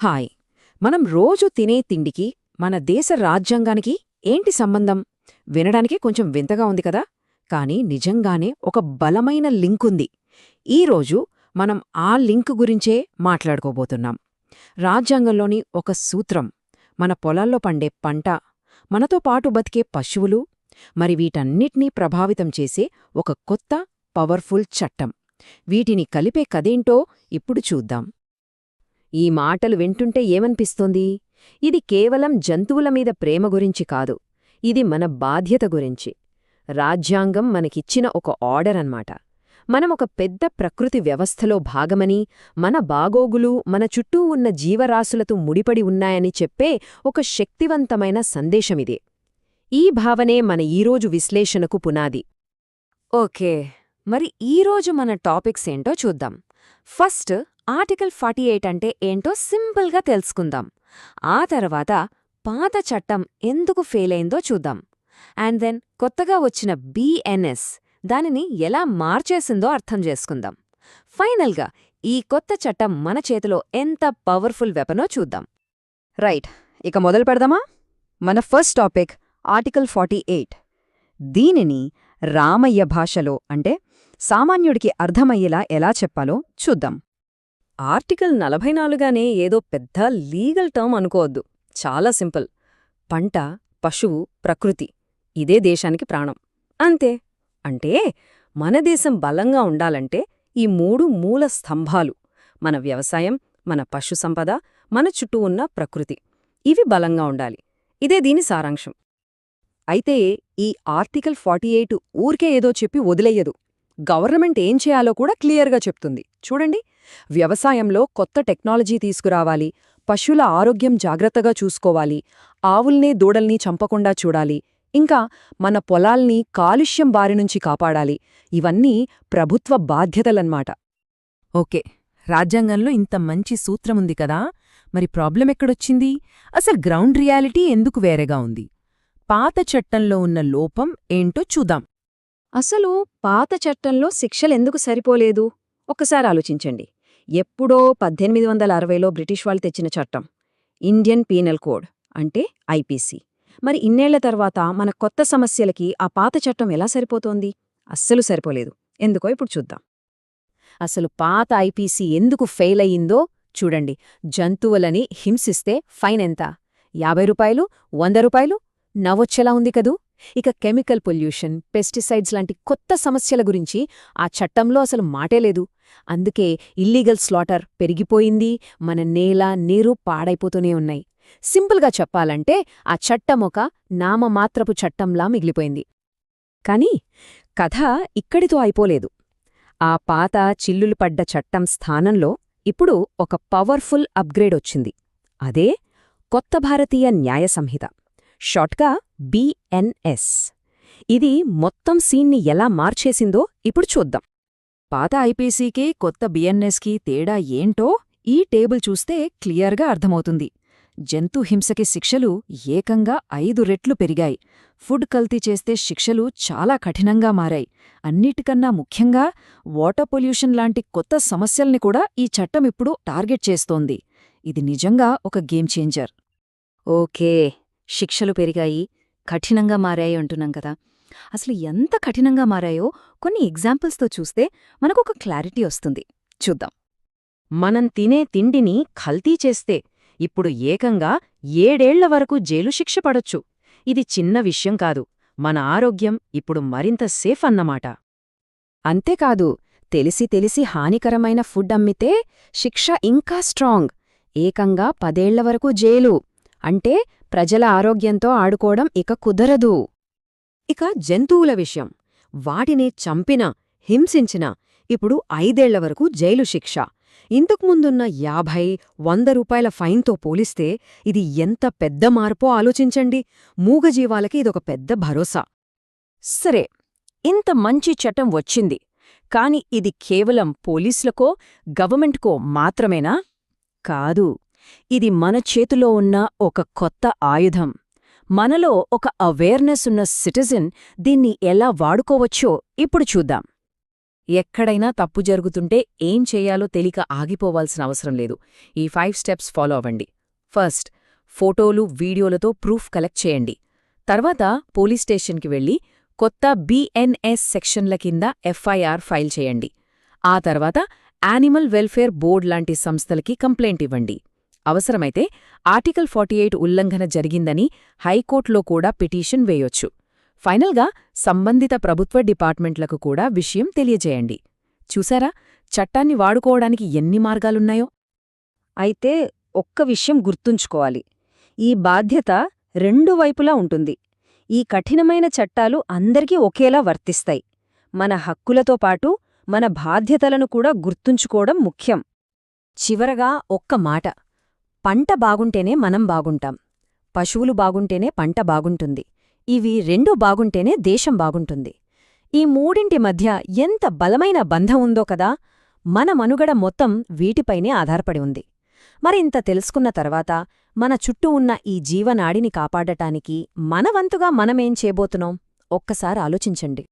Hi. మనం రోజు తినే తిండికి మన దేశ రాజ్యాంగానికి ఏంటి సంబంధం? వినడానికి కొంచెం వింతగా ఉంది కదా? కానీ నిజంగానే ఒక బలమైన లింకుంది ఈరోజు మనం ఆ లింక్ గురించే మాట్లాడుకోబోతున్నాం. రాజ్యాంగంలోని ఒక సూత్రం మన పొలాల్లో పండే పంట మనతో పాటు బతికే పశువులు మరి వీటన్నిటినీ ప్రభావితం చేసే ఒక కొత్త పవర్ఫుల్ చట్టం. వీటిని కలిపే కదేంటో ఇప్పుడు చూద్దాం. ఈ మాటలు వింటుంటే ఏమనిపిస్తోంది? ఇది కేవలం జంతువుల మీద ప్రేమ గురించి కాదు. ఇది మన బాధ్యత గురించి. రాజ్యాంగం మనకిచ్చిన ఒక ఆర్డర్ అన్నమాట. మనం ఒక పెద్ద ప్రకృతి వ్యవస్థలో భాగమని మన బాగోగులు మన చుట్టూ ఉన్న జీవరాశులతో ముడిపడి ఉన్నాయని చెప్పే ఒక శక్తివంతమైన సందేశమిదే. ఈ భావనే మన ఈరోజు విశ్లేషణకు పునాది. ఓకే. మరి ఈరోజు మన టాపిక్స్ ఏంటో చూద్దాం. ఫస్ట్ ఆర్టికల్ ఫార్టీ ఎయిట్ అంటే ఏంటో సింపుల్గా తెలుసుకుందాం. ఆ తర్వాత పాత చట్టం ఎందుకు ఫెయిల్ అయిందో చూద్దాం. అండ్ దెన్ కొత్తగా వచ్చిన బిఎన్ఎస్ దానిని ఎలా మార్చేసిందో అర్థం చేసుకుందాం. ఫైనల్గా ఈ కొత్త చట్టం మన చేతిలో ఎంత పవర్ఫుల్ వెపనో చూద్దాం. రైట్ ఇక మొదలు పెడదామా? మన first topic article forty eight. దీనిని రామయ్య భాషలో అంటే సామాన్యుడికి అర్థమయ్యేలా ఎలా చెప్పాలో చూద్దాం. ఆర్టికల్ నలభై నాలుగానే ఏదో పెద్ద లీగల్ టర్మ్ అనుకోవద్దు. చాలా సింపుల్. పంట పశువు ప్రకృతి. ఇదే దేశానికి ప్రాణం. అంతే. అంటే మన దేశం బలంగా ఉండాలంటే ఈ మూడు మూల స్తంభాలు. మన వ్యవసాయం మన పశు సంపద మన చుట్టూ ఉన్న ప్రకృతి. ఇవి బలంగా ఉండాలి. ఇదే దీని సారాంశం. అయితే ఈ ఆర్టికల్ ఫార్టీ ఎయిట్ ఊరికే ఏదో చెప్పి వదిలేయదు. గవర్నమెంట్ ఏం చేయాలో కూడా క్లియర్గా చెప్తుంది. చూడండి వ్యవసాయంలో కొత్త టెక్నాలజీ తీసుకురావాలి పశువుల ఆరోగ్యం జాగ్రత్తగా చూసుకోవాలి ఆవుల్నే దూడల్ని చంపకుండా చూడాలి ఇంకా మన పొలాల్ని కాలుష్యం బారినుంచి కాపాడాలి ఇవన్నీ ప్రభుత్వ బాధ్యతలన్మాట ఓకే రాజ్యాంగంలో ఇంత మంచి సూత్రముంది కదా మరి ప్రాబ్లం ఎక్కడొచ్చింది? అసలు గ్రౌండ్ రియాలిటీ ఎందుకు వేరేగా ఉంది? పాత చట్టంలో ఉన్న లోపం ఏంటో చూద్దాం. అసలు పాత చట్టంలో శిక్షలెందుకు సరిపోలేదు? ఒక్కసారి ఆలోచించండి. ఎప్పుడో పద్దెనిమిది వందల అరవైలో బ్రిటిష్ వాళ్ళు తెచ్చిన చట్టం. ఇండియన్ పీనల్ కోడ్ అంటే ఐపీసీ. మరి ఇన్నేళ్ళ తర్వాత మన కొత్త సమస్యలకి ఆ పాత చట్టం ఎలా సరిపోతోంది? అస్సలు సరిపోలేదు. ఎందుకో ఇప్పుడు చూద్దాం. అసలు పాత ఐపీసీ ఎందుకు ఫెయిల్ అయ్యిందో చూడండి. జంతువులని హింసిస్తే ఫైన్ ఎంత? యాభై రూపాయలు? వంద రూపాయలు? నవ్వొచ్చేలా ఉంది కదూ? ఇక కెమికల్ పొల్యూషన్ పెస్టిసైడ్స్ లాంటి కొత్త సమస్యల గురించి ఆ చట్టంలో అసలు మాటే లేదు. అందుకే ఇల్లీగల్ స్లాటర్ పెరిగిపోయింది మన నేల నీరు పాడైపోతూనే ఉన్నాయి. సింపుల్గా చెప్పాలంటే ఆ చట్టం ఒక నామమాత్రపు చట్టంలా మిగిలిపోయింది. కాని కథ ఇక్కడితో అయిపోలేదు. ఆ పాత చిల్లులు పడ్డ చట్టం స్థానంలో ఇప్పుడు ఒక పవర్ఫుల్ అప్గ్రేడ్ వచ్చింది. అదే కొత్త భారతీయ న్యాయ సంహిత. షార్ట్గా బిఎన్ఎస్ ఇది మొత్తం సీన్ని ఎలా మార్చేసిందో ఇప్పుడు చూద్దాం. పాత ఐపీసీకి కొత్త బిఎన్ఎస్కి తేడా ఏంటో ఈ టేబుల్ చూస్తే క్లియర్గా అర్థమవుతుంది. జంతు హింసకి శిక్షలు ఏకంగా ఐదు రెట్లు పెరిగాయి. ఫుడ్ కల్తీ చేస్తే శిక్షలు చాలా కఠినంగా మారాయి. అన్నిటికన్నా ముఖ్యంగా వాటర్ పొల్యూషన్ లాంటి కొత్త సమస్యల్ని కూడా ఈ చట్టం ఇప్పుడు టార్గెట్ చేస్తోంది. ఇది నిజంగా ఒక గేమ్ చేంజర్. ఓకే శిక్షలు పెరిగాయి. కఠినంగా మారాయి అంటున్నాం కదా. అసలు ఎంత కఠినంగా మారాయో కొన్ని ఎగ్జాంపుల్స్తో చూస్తే మనకొక క్లారిటీ వస్తుంది. చూద్దాం. మనం తినే తిండిని కల్తీ చేస్తే ఇప్పుడు ఏకంగా ఏడేళ్ళ వరకు జైలు శిక్ష పడొచ్చు. ఇది చిన్న విషయం కాదు. మన ఆరోగ్యం ఇప్పుడు మరింత సేఫ్ అన్నమాట. అంతేకాదు తెలిసి తెలిసి హానికరమైన ఫుడ్ అమ్మితే శిక్ష ఇంకా స్ట్రాంగ్. ఏకంగా పదేళ్ళ వరకు జైలు. అంటే ప్రజల ఆరోగ్యంతో ఆడుకోవడం ఇక కుదరదు. ఇక జంతువుల విషయం. వాటిని చంపినా హింసించినా ఇప్పుడు ఐదేళ్ళ వరకు జైలు శిక్ష. ఇంతకుముందున్న యాభై వంద రూపాయల ఫైన్తో పోలిస్తే ఇది ఎంత పెద్ద మార్పో ఆలోచించండి. మూగజీవాలకి ఇదొక పెద్ద భరోసా. సరే ఇంత మంచి చట్టం వచ్చింది. కాని ఇది కేవలం పోలీసులకో గవర్నమెంట్కో మాత్రమేనా? కాదు. ఇది మన చేతిలో ఉన్న ఒక కొత్త ఆయుధం. మనలో ఒక అవేర్నెస్ ఉన్న సిటిజన్ దీన్ని ఎలా వాడుకోవచ్చో ఇప్పుడు చూద్దాం. ఎక్కడైనా తప్పు జరుగుతుంటే ఏం చేయాలో తెలియక ఆగిపోవాల్సిన అవసరం లేదు. ఈ ఫైవ్ స్టెప్స్ ఫాలో అవ్వండి. ఫస్ట్ ఫోటోలు వీడియోలతో ప్రూఫ్ కలెక్ట్ చేయండి. తర్వాత పోలీస్ స్టేషన్కి వెళ్ళి కొత్త బిఎన్ఎస్ సెక్షన్ల కింద ఎఫ్ఐఆర్ ఫైల్ చేయండి. ఆ తర్వాత యానిమల్ వెల్ఫేర్ బోర్డ్ లాంటి సంస్థలకి కంప్లైంట్ ఇవ్వండి. అవసరమైతే ఆర్టికల్ ఫార్టీ ఎయిట్ ఉల్లంఘన జరిగిందని హైకోర్టులో కూడా పిటిషన్ వేయొచ్చు. ఫైనల్గా సంబంధిత ప్రభుత్వ డిపార్ట్మెంట్లకు కూడా విషయం తెలియజేయండి. చూసారా? చట్టాన్ని వాడుకోవడానికి ఎన్ని మార్గాలున్నాయో? అయితే ఒక్క విషయం గుర్తుంచుకోవాలి. ఈ బాధ్యత రెండు వైపులా ఉంటుంది. ఈ కఠినమైన చట్టాలు అందరికీ ఒకేలా వర్తిస్తాయి. మన హక్కులతో పాటు మన బాధ్యతలను కూడా గుర్తుంచుకోవడం ముఖ్యం. చివరగా ఒక్క మాట. పంట బాగుంటేనే మనం బాగుంటాం. పశువులు బాగుంటేనే పంట బాగుంటుంది. ఇవి రెండూ బాగుంటేనే దేశం బాగుంటుంది. ఈ మూడింటి మధ్య ఎంత బలమైన బంధం ఉందో కదా! మన మనుగడ మొత్తం వీటిపైనే ఆధారపడి ఉంది. మరింత తెలుసుకున్న తర్వాత మన చుట్టూ ఉన్న ఈ జీవనాడిని కాపాడటానికి మనవంతుగా మనమేం చేయబోతున్నాం? ఒక్కసారి ఆలోచించండి.